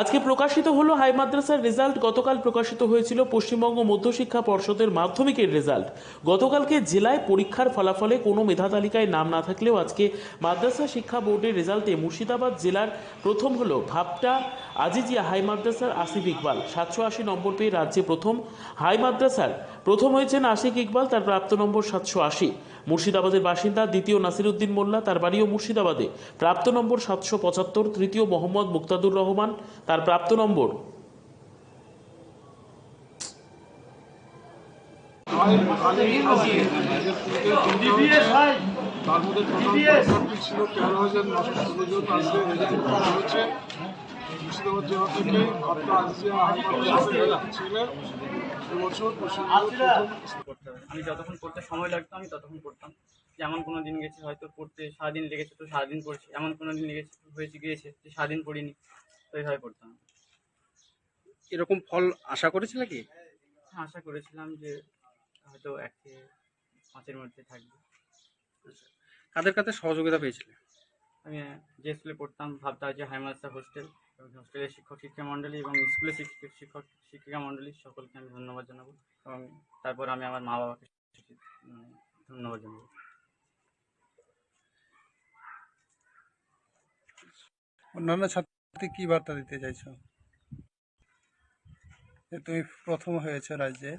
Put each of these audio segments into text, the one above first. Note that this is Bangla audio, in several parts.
আজকে প্রকাশিত হলো হাই মাদ্রাসার রেজাল্ট। গতকাল প্রকাশিত হয়েছিল পশ্চিমবঙ্গ মধ্যশিক্ষা পর্ষদের মাধ্যমিকের রেজাল্ট। গতকালকে জেলায় পরীক্ষার ফলাফলে কোনো মেধা তালিকায় নাম না থাকলেও আজকে মাদ্রাসা শিক্ষা বোর্ডের রেজাল্টে মুর্শিদাবাদ জেলার প্রথম হলো ভাপটা আজিজিয়া হাই মাদ্রাসার আসিফ ইকবাল। সাতশো আশি নম্বর পেয়ে রাজ্যে প্রথম। হাই মাদ্রাসার প্রথম হয়েছেন আশিক ইকবাল তার প্রাপ্ত নম্বর সাতশো আশি মুর্শিদাবাদের বাসিন্দা দ্বিতীয় নাসিরুদ্দিন মোল্লা তার বাড়িও মুর্শিদাবাদে প্রাপ্ত নম্বর সাতশো পঁচাত্তর তৃতীয় মোহাম্মদ মুক্তাদুর রহমান তার প্রাপ্ত নম্বর তার মধ্যে ছিল তেরো হাজার নশো জন হয়েছে মুর্শিদাবাদ জেলা থেকে ছিলেন। এবছর করতে আমি যতক্ষণ পড়তে সময় লাগতো আমি ততক্ষণ পড়তাম যেমন কোনো দিন গেছে হয়তো পড়তে সারাদিন লেগেছে তো সারাদিন পড়ছি এমন কোনো দিন লেগেছে হয়েছে গিয়েছে যে সারাদিন পড়িনি তো এইভাবে পড়তাম এরকম ফল আশা করেছিলে কি হ্যাঁ আশা করেছিলাম যে হয়তো এক থেকে পাঁচের মধ্যে থাকবে। কাদের কাছে সহযোগিতা পেয়েছিলে? আমি যে স্কুলে পড়তাম, ভাবতাম যে হাইমাস্টার হোস্টেল এবং হোস্টেলের শিক্ষক শিক্ষা মণ্ডলী এবং স্কুলের শিক্ষক শিক্ষক শিক্ষিকা মণ্ডলী, সকলকে আমি ধন্যবাদ জানাব। এবং তারপর আমি আমার মা বাবাকে ধন্যবাদ জানাব। অন্যান্য ছাত্রী কি বার্তা দিতে চাইছো? তুমি প্রথম হয়েছে রাজ্যে,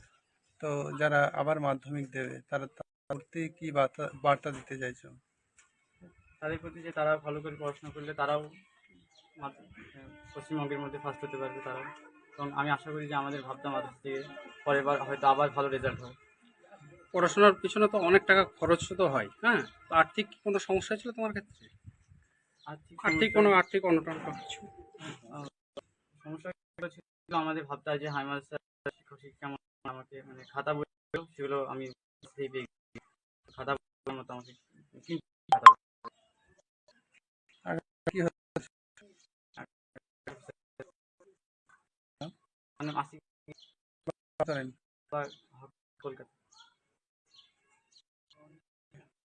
তো যারা আবার মাধ্যমিক দেবে, তারা প্রতি কি বার্তা বার্তা দিতে চাইছো? তাদের প্রতি যে তারা ভালো করে পড়াশোনা করলে তারাও পশ্চিমবঙ্গের মধ্যে ফার্স্ট হতে পারবে তারাও এবং আমি আশা করি যে আমাদের ভাবতাম মাদ্রাসা থেকে পরের বার হয়তো আবার ভালো রেজাল্ট হবে পড়াশোনার পিছনে তো অনেক টাকা খরচ তো হয় হ্যাঁ তো আর্থিক কোনো সমস্যা ছিল তোমার ক্ষেত্রে আর্থিক কোনো আর্থিক অনটন কিছু সমস্যা ছিল আমাদের ভাবতে হয় যে হাইমাস্টার শিক্ষক শিক্ষা আমাকে মানে খাতা বই সেগুলো আমি। খাতা মতো আমাকে কিনতে খাতা। কি হচ্ছে? মানে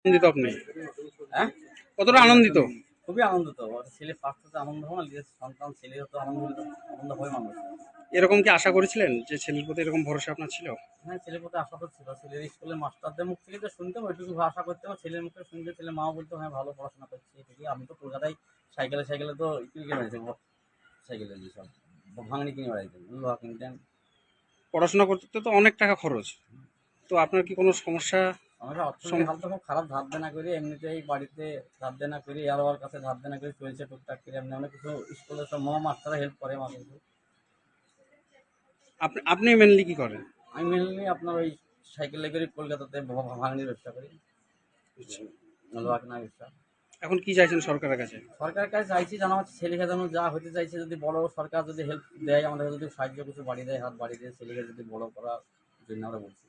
আনন্দিত আপনি? হ্যাঁ? কতটা আনন্দিত? খুবই আনন্দিত। ছেলে ফার্স্ট হতে আনন্দ হয় সন্তান ছেলে হতে আনন্দ আনন্দ হয় মানুষ। এরকম কি আশা করেছিলেন যে ছেলের প্রতি এরকম ভরসা আপনার ছিল? হ্যাঁ ছেলের প্রতি আশা করছিল ছেলের স্কুলের মাস্টারদের মুখ থেকে তো শুনতাম ওইটুকু আশা করতাম ছেলের মুখে শুনতে ছেলে মাও বলতো হ্যাঁ ভালো পড়াশোনা করছে আমি তো কলকাতায় সাইকেলে সাইকেলে তো কিনে বেড়াইছি সাইকেলে যেসব ভাঙনি কিনে বেড়াইতাম লোহা কিনতাম পড়াশোনা করতে তো অনেক টাকা খরচ। তো আপনার কি কোনো সমস্যা? আমরা অর্থনৈতিক হালটা খুব খারাপ ধার দেনা করি এমনিতেই বাড়িতে ধার দেনা করি আর ওর কাছে ধার দেনা করে চলছে টুকটাক করে এমনি অনেক কিছু স্কুলে সব মা মাস্টাররা হেল্প করে মাঝে। আপনি আপনি মেনলি কি করেন? আমি মেনলি আপনার ওই সাইকেলে করে কলকাতাতে ভাঙনির ব্যবসা করি। লোহা কেনার ব্যবসা। এখন কি চাইছেন সরকারের কাছে? সরকারের কাছে চাইছি জানা হচ্ছে ছেলেকে যেন যা হতে চাইছে যদি বড় সরকার যদি হেল্প দেয় আমাদের যদি সাহায্য কিছু বাড়িয়ে দেয় হাত বাড়িয়ে দেয় ছেলেকে যদি বড় করার জন্য আমরা বলছি।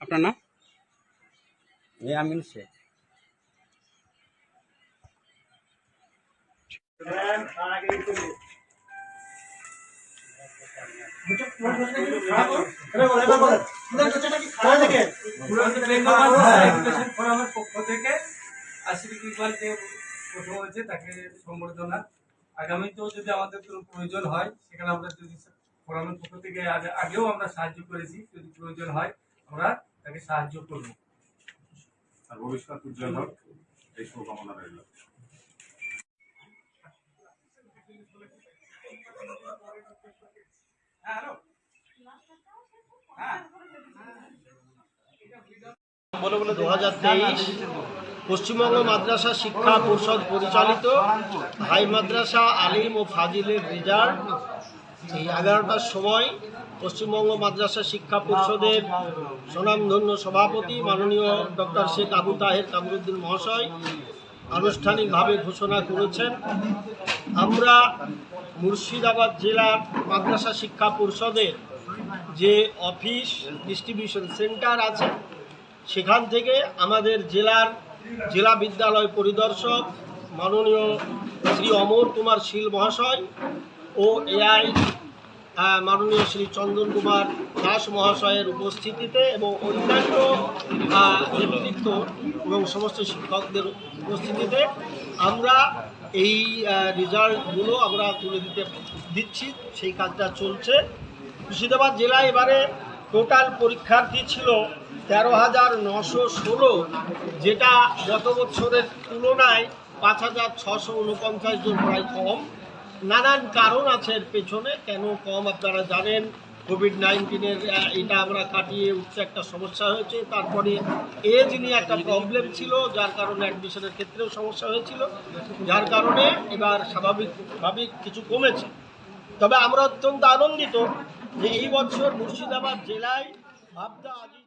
আপনার নাম? এই আমিন শেখ। পক্ষ থেকে আশিক ইকবাল যে প্রথম হয়েছে তাকে সম্বর্ধনা। আগামীতেও যদি আমাদের কোনো প্রয়োজন হয় সেখানে আমরা যদি ফোরামের পক্ষ থেকে আগেও আমরা সাহায্য করেছি যদি প্রয়োজন হয় আমরা তাকে সাহায্য করব। আর ভবিষ্যৎ উজ্জ্বল হোক এই শুভকামনা রইল। দু হাজার তেইশ। পশ্চিমবঙ্গ মাদ্রাসা শিক্ষা পরিষদ পরিচালিত হাই মাদ্রাসা আলিম ও ফাজিলের রেজাল্ট এই এগারোটার সময় পশ্চিমবঙ্গ মাদ্রাসা শিক্ষা পরিষদের স্বনামধন্য সভাপতি মাননীয় ডক্টর শেখ আবু তাহের কামরুদ্দিন মহাশয় আনুষ্ঠানিকভাবে ঘোষণা করেছেন। আমরা মুর্শিদাবাদ জেলার মাদ্রাসা শিক্ষা পরিষদের যে অফিস, ডিস্ট্রিবিউশন সেন্টার আছে, সেখান থেকে আমাদের জেলার জেলা বিদ্যালয় পরিদর্শক মাননীয় শ্রী অমর কুমার শীল মহাশয় ও এআই মাননীয় শ্রী চন্দন কুমার দাস মহাশয়ের উপস্থিতিতে এবং অন্যান্য নেতৃত্ব এবং সমস্ত শিক্ষকদের উপস্থিতিতে আমরা এই রেজাল্টগুলো আমরা তুলে দিতে দিচ্ছি। সেই কাজটা চলছে। মুর্শিদাবাদ জেলায় এবারে টোটাল পরীক্ষার্থী ছিল তেরো হাজার নশো ষোলো, যেটা গত বছরের তুলনায় পাঁচ হাজার ছশো উনপঞ্চাশ জন প্রায় কম। নানান কারণ আছে এর পেছনে, কেন কম আপনারা জানেন। কোভিড নাইন্টিনের এটা আমরা কাটিয়ে উঠছে একটা সমস্যা হয়েছে। তারপরে এজ নিয়ে একটা প্রবলেম ছিল, যার কারণে অ্যাডমিশনের ক্ষেত্রেও সমস্যা হয়েছিল। যার কারণে এবার স্বাভাবিকভাবে কিছু কমেছে। তবে আমরা অত্যন্ত আনন্দিত যে এই বছর মুর্শিদাবাদ জেলায় আজি